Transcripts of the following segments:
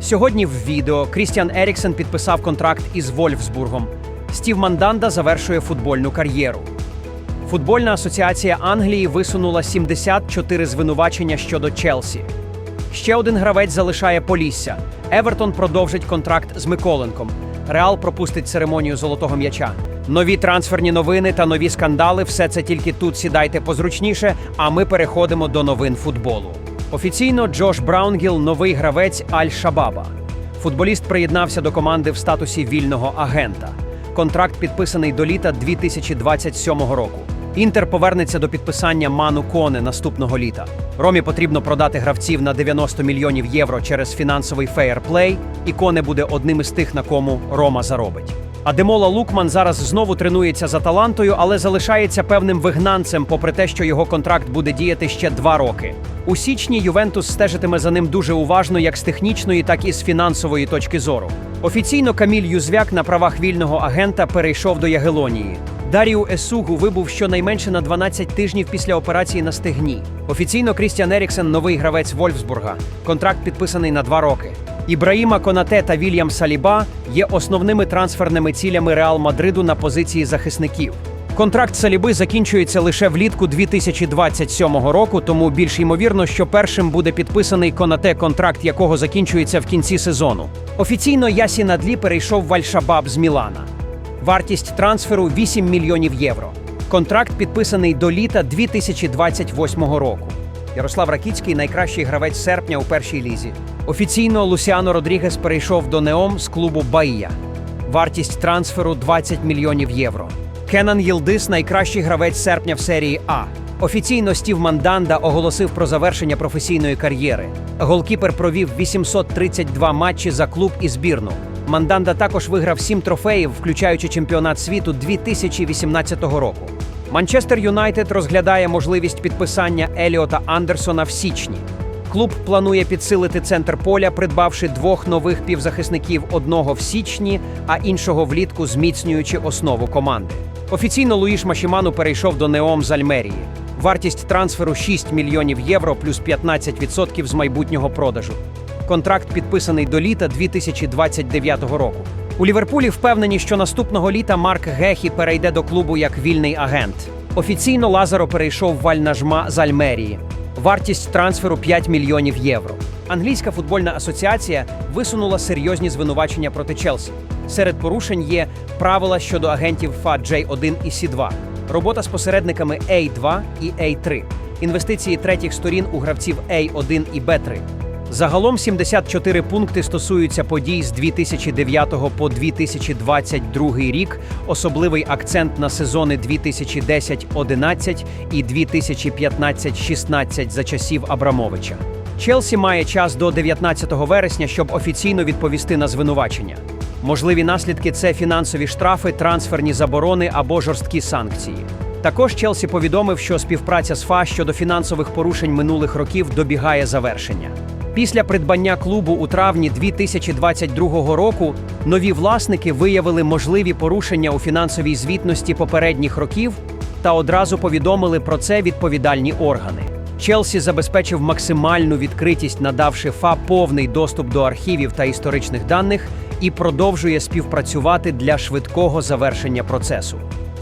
Сьогодні в відео Крістіан Еріксен підписав контракт із Вольфсбургом. Стів Манданда завершує футбольну кар'єру. Футбольна асоціація Англії висунула 74 звинувачення щодо Челсі. Ще один гравець залишає Полісся. Евертон продовжить контракт з Миколенком. Реал пропустить церемонію золотого м'яча. Нові трансферні новини та нові скандали все це тільки тут сідайте позручніше. А ми переходимо до новин футболу. Офіційно Джош Браунгіл новий гравець Аль-Шабаба. Футболіст приєднався до команди в статусі вільного агента. Контракт підписаний до літа 2027 року. Інтер повернеться до підписання Ману Коне наступного літа. Ромі потрібно продати гравців на 90 мільйонів євро через фінансовий фейерплей, і Коне буде одним із тих, на кому Рома заробить. А Демола Лукман зараз знову тренується за талантою, але залишається певним вигнанцем, попри те, що його контракт буде діяти ще два роки. У січні Ювентус стежитиме за ним дуже уважно, як з технічної, так і з фінансової точки зору. Офіційно Каміль Юзвяк на правах вільного агента перейшов до Ягелонії. Дарію Есугу вибув щонайменше на 12 тижнів після операції на стегні. Офіційно Крістіан Еріксен новий гравець Вольфсбурга. Контракт підписаний на два роки. Ібраїма Конате та Вільям Саліба є основними трансферними цілями Реал Мадриду на позиції захисників. Контракт Саліби закінчується лише влітку 2027 року, тому більш ймовірно, що першим буде підписаний Конате, контракт якого закінчується в кінці сезону. Офіційно Ясі Надлі перейшов в Аль-Шабаб з Мілана. Вартість трансферу 8 мільйонів євро. Контракт підписаний до літа 2028 року. Ярослав Ракіцький найкращий гравець серпня у першій лізі. Офіційно Лусіано Родрігес перейшов до Неом з клубу Баїя. Вартість трансферу 20 мільйонів євро. Кенан Єлдис найкращий гравець серпня в серії А. Офіційно Стів Манданда оголосив про завершення професійної кар'єри. Голкіпер провів 832 матчі за клуб і збірну. Манданда також виграв 7 трофеїв, включаючи чемпіонат світу 2018 року. Манчестер Юнайтед розглядає можливість підписання Еліота Андерсона в січні. Клуб планує підсилити центр поля, придбавши двох нових півзахисників одного в січні, а іншого влітку, зміцнюючи основу команди. Офіційно Луїш Машіману перейшов до Неом з Альмерії. Вартість трансферу 6 мільйонів євро плюс 15% з майбутнього продажу. Контракт підписаний до літа 2029 року. У Ліверпулі впевнені, що наступного літа Марк Гехі перейде до клубу як вільний агент. Офіційно Лазаро перейшов в Аль-Нажма з Альмерії. Вартість трансферу 5 мільйонів євро. Англійська футбольна асоціація висунула серйозні звинувачення проти Челсі. Серед порушень є правила щодо агентів ФА J1 і С2, робота з посередниками A2 і A3, інвестиції третіх сторін у гравців A1 і B3. Загалом 74 пункти стосуються подій з 2009 по 2022 рік, особливий акцент на сезони 2010-11 і 2015-16 за часів Абрамовича. Челсі має час до 19 вересня, щоб офіційно відповісти на звинувачення. Можливі наслідки це фінансові штрафи, трансферні заборони або жорсткі санкції. Також Челсі повідомив, що співпраця з ФА щодо фінансових порушень минулих років добігає завершення. Після придбання клубу у травні 2022 року нові власники виявили можливі порушення у фінансовій звітності попередніх років та одразу повідомили про це відповідальні органи. Челсі забезпечив максимальну відкритість, надавши ФА повний доступ до архівів та історичних даних, і продовжує співпрацювати для швидкого завершення процесу.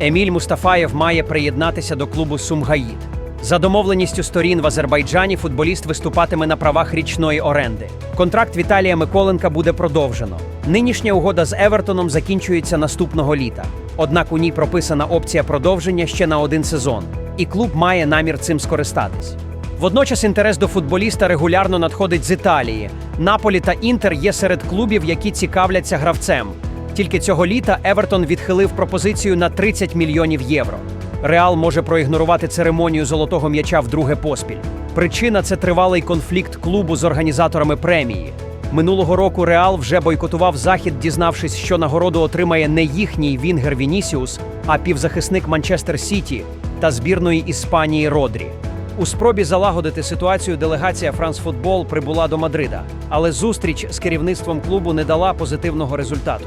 Еміль Мустафаєв має приєднатися до клубу Сумгаїд. За домовленістю сторін в Азербайджані футболіст виступатиме на правах річної оренди. Контракт Віталія Миколенка буде продовжено. Нинішня угода з Евертоном закінчується наступного літа. Однак у ній прописана опція продовження ще на один сезон, і клуб має намір цим скористатись. Водночас інтерес до футболіста регулярно надходить з Італії. Наполі та Інтер є серед клубів, які цікавляться гравцем. Тільки цього літа Евертон відхилив пропозицію на 30 мільйонів євро. Реал може проігнорувати церемонію золотого м'яча вдруге поспіль. Причина це тривалий конфлікт клубу з організаторами премії. Минулого року Реал вже бойкотував захід, дізнавшись, що нагороду отримає не їхній Вінгер Вінісіус, а півзахисник Манчестер Сіті та збірної Іспанії Родрі. У спробі залагодити ситуацію делегація Франс Футбол прибула до Мадрида, але зустріч з керівництвом клубу не дала позитивного результату.